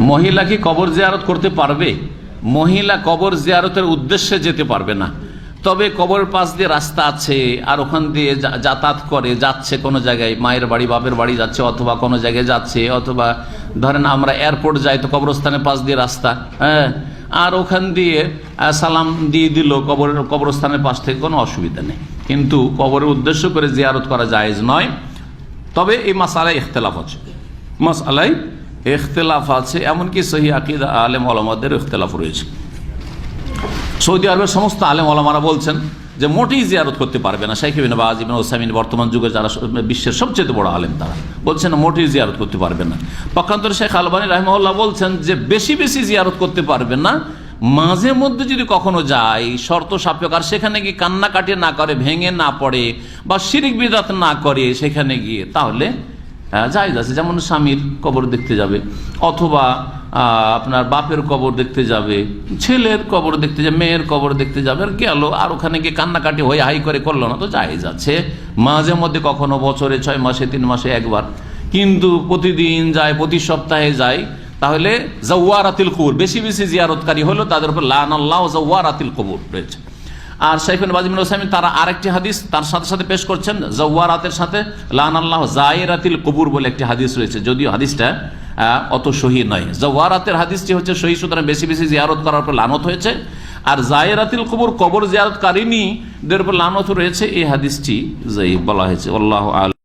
মহিলা কি কবর জিয়ারত করতে পারবে? মহিলা কবর জিয়ারতের উদ্দেশ্যে যেতে পারবে না। তবে কবরের পাশ দিয়ে রাস্তা আছে, আর ওখান দিয়ে যাতায়াত করে, যাচ্ছে কোনো জায়গায়, মায়ের বাড়ি, বাপের বাড়ি যাচ্ছে, অথবা কোনো জায়গায় যাচ্ছে, অথবা ধরেন আমরা এয়ারপোর্ট যাই তো কবরস্থানের পাশ দিয়ে রাস্তা হ্যাঁ? আর ওখান দিয়ে সালাম দিয়ে দিল কবর, কবরস্থানের পাশ থেকে কোনো অসুবিধা নেই। কিন্তু কবরের উদ্দেশ্য করে জিয়ারত করা জায়েজ নয়। তবে এই মাসালায় ইখতলাফ আছে। মাসালায় ইখতলাফ আছে, এমনকি সহি আকিদা আলেম আলমাদের ইখতলাফ রয়েছে। সৌদি আরবের সমস্ত আলেম আলমারা বলছেন যে মোটেই জিয়ারত করতে পারবে না। শাইখ বা বাজ ইবিন ওসামিন বর্তমান যুগে যারা বিশ্বের সবচেয়ে বড় আলেম তারা বলছেন মোটেই জিয়ারত করতে পারবে না। পক্ষান্তরে শেখ আলবানী রাহমাউল্লাহ বলছেন যে বেশি বেশি জিয়ারত করতে পারবে না। মাঝে মধ্যে যদি কখনো যায় শর্ত সাপেক্ষ, আর সেখানে গিয়ে কান্না কাটিয়ে না করে, ভেঙে না পড়ে বা শিরিক বিদাত না করে সেখানে গিয়ে, তাহলে জায়জ আছে, যেমন স্বামীর কবর দেখতে যাবে, অথবা আপনার বাপের কবর দেখতে যাবে, ছেলের কবর দেখতে যাবে, মেয়ের কবর দেখতে যাবে, আর গেল, আর ওখানে গিয়ে কান্নাকাটি হয়ে হাই করে করল না, তো জায়েজ আছে। মাঝে মধ্যে কখনো বছরে ছয় মাসে, তিন মাসে একবার, কিন্তু প্রতিদিন যায়, প্রতি সপ্তাহে যায়, তাহলে জওয়ারাতিল কবুর, বেশি বেশি জিয়ারতকারী হলো, তাদের উপর লান আল্লাহ জওয়ারাতিল কবুর রয়েছে। আর শেখুন বাজিমুল হোসাইমিন তারা আরেকটি হাদিস তার সাথে সাথে পেশ করছেন, জওয়ারাতের সাথে লান আল্লাহ জায়রাতিল কবুর বলে একটি হাদিস রয়েছে। যদিও হাদিসটা অত সহি নয়। জওয়ারাতের হাদিসটি হচ্ছে সহি, সুতরাং বেশি বেশি জিয়ারত করার পর লানত হয়েছে। আর জায়রাতিল কবুর কবর জিয়ারতকারিনীদের উপর লানত রয়েছে, এই হাদিসটি বলা হয়েছে। আল্লাহ আল